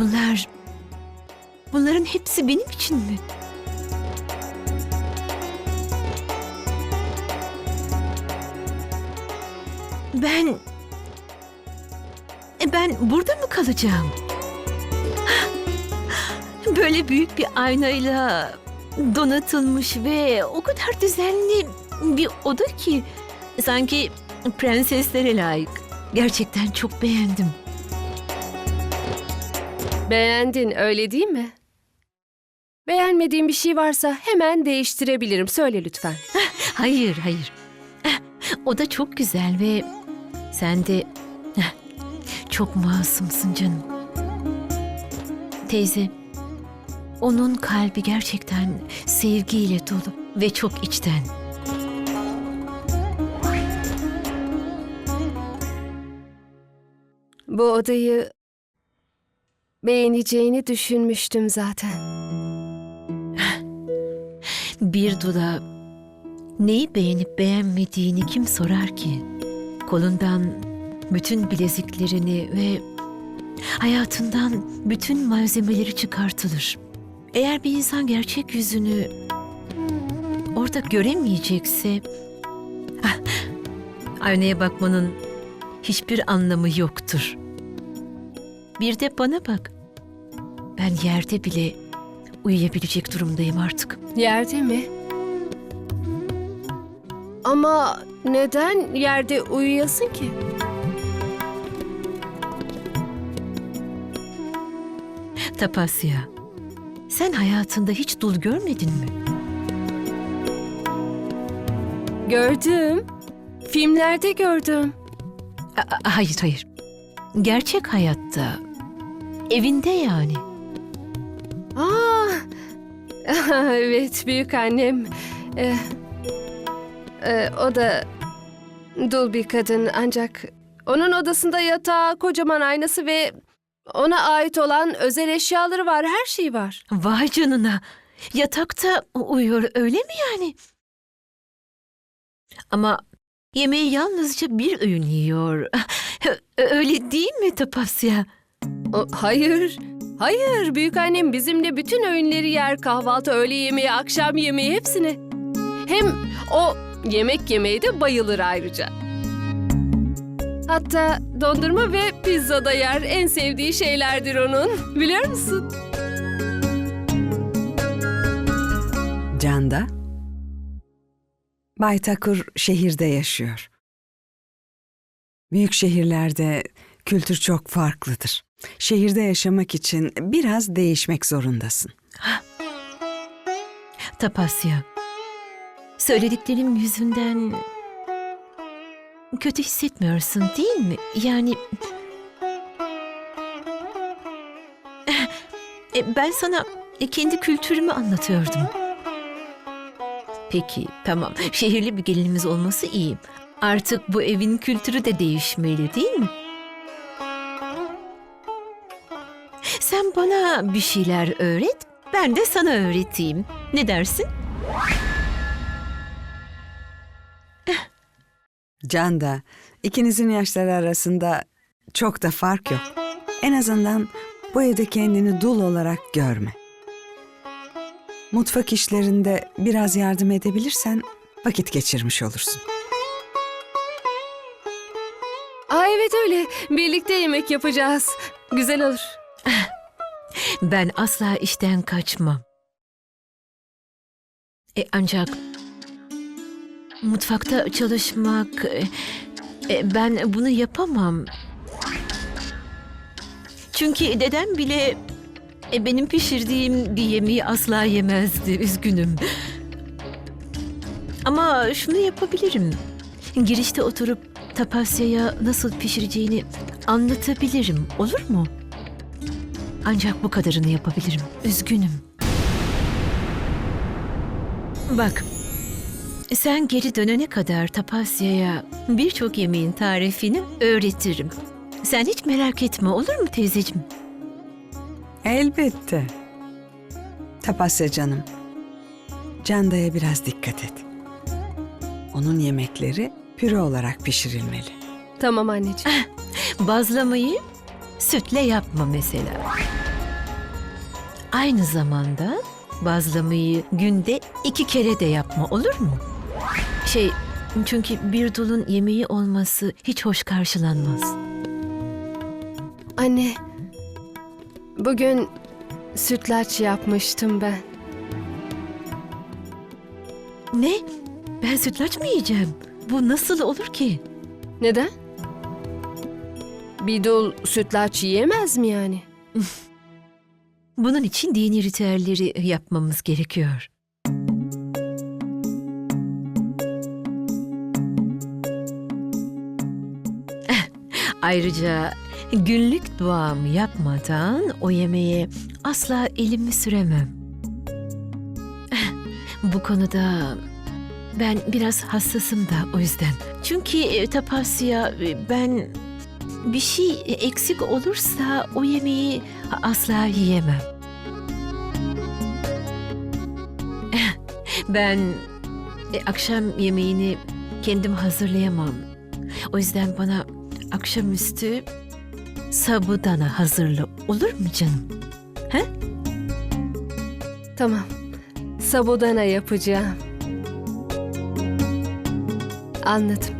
Bunlar... Bunların hepsi benim için mi? Ben... E, Ben burada mı kalacağım? Böyle büyük bir aynayla donatılmış ve o kadar düzenli bir oda ki sanki prenseslere layık. Gerçekten çok beğendim. Beğendin öyle değil mi? Beğenmediğin bir şey varsa hemen değiştirebilirim. Söyle lütfen. Hayır, hayır. O da çok güzel ve sen de çok masumsun canım. Teyze, onun kalbi gerçekten sevgiyle dolu ve çok içten. Bu odayı beğeneceğini düşünmüştüm zaten. Bir dula neyi beğenip beğenmediğini kim sorar ki? Kolundan bütün bileziklerini ve hayatından bütün malzemeleri çıkartılır. Eğer bir insan gerçek yüzünü orada göremeyecekse ah, aynaya bakmanın hiçbir anlamı yoktur. Bir de bana bak. Ben yerde bile uyuyabilecek durumdayım artık. Yerde mi? Ama neden yerde uyuyasın ki? Tapasya, sen hayatında hiç dul görmedin mi? Gördüm. Filmlerde gördüm. A- a- hayır, hayır. Gerçek hayatta. Evinde yani. Aa, evet büyük annem. Ee, e, o da dul bir kadın ancak onun odasında yatağı, kocaman aynası ve ona ait olan özel eşyaları var, her şey var. Vay canına. Yatakta uyuyor öyle mi yani? Ama yemeği yalnızca bir öğün yiyor. Öyle değil mi Tapasya? O, hayır, hayır büyük annem bizimle bütün öğünleri yer, kahvaltı, öğle yemeği, akşam yemeği hepsini. Hem o yemek yemeye de bayılır ayrıca. Hatta dondurma ve pizza da yer. En sevdiği şeylerdir onun. Biliyor musun? Canda. Bay Takur şehirde yaşıyor. Büyük şehirlerde kültür çok farklıdır. Şehirde yaşamak için biraz değişmek zorundasın. Tapasya. Söylediklerim yüzünden kötü hissetmiyorsun değil mi? Yani E, ben sana kendi kültürümü anlatıyordum. Peki, tamam. Şehirli bir gelinimiz olması iyi. Artık bu evin kültürü de değişmeli değil mi? Bana bir şeyler öğret, ben de sana öğreteyim. Ne dersin? Canda, ikinizin yaşları arasında çok da fark yok. En azından bu evde kendini dul olarak görme. Mutfak işlerinde biraz yardım edebilirsen vakit geçirmiş olursun. Aa evet öyle. Birlikte yemek yapacağız. Güzel olur. Ben asla işten kaçmam. E, ancak mutfakta çalışmak e, e, ben bunu yapamam. Çünkü dedem bile e, benim pişirdiğim bir yemeği asla yemezdi. Üzgünüm. Ama şunu yapabilirim. Girişte oturup tapasyaya nasıl pişireceğini anlatabilirim. Olur mu? Ancak bu kadarını yapabilirim. Üzgünüm. Bak, sen geri dönene kadar Tapasya'ya birçok yemeğin tarifini öğretirim. Sen hiç merak etme olur mu teyzeciğim? Elbette. Tapasya canım. Canda'ya biraz dikkat et. Onun yemekleri püre olarak pişirilmeli. Tamam anneciğim. Bazlamayı sütle yapma mesela. aynı zamanda bazlamayı günde iki kere de yapma olur mu? Şey çünkü bir dulun yemeği olması hiç hoş karşılanmaz. Anne, bugün sütlaç yapmıştım ben. Ne? Ben sütlaç mı yiyeceğim? Bu nasıl olur ki? Neden? Bir dul sütlaç yiyemez mi yani? Bunun için dini ritüelleri yapmamız gerekiyor. Ayrıca günlük duamı yapmadan o yemeğe asla elimi süremem. Bu konuda ben biraz hassasım da o yüzden. Çünkü e, Tapasya e, ben bir şey eksik olursa o yemeği asla yiyemem. Ben e, akşam yemeğini kendim hazırlayamam. O yüzden bana akşamüstü sabudana hazırla olur mu canım? Tamam. Sabudana yapacağım. Anladım.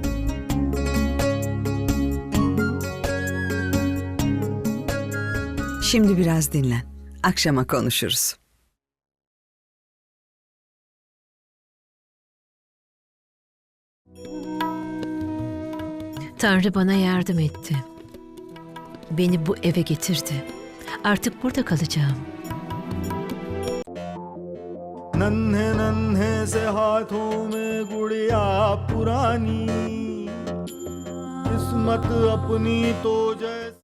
Şimdi biraz dinlen. Akşama konuşuruz. Tanrı bana yardım etti. Beni bu eve getirdi. Artık burada kalacağım. नन्हे नन्हे से हाथों में गुड़िया पुरानी किस्मत अपनी तो जैसे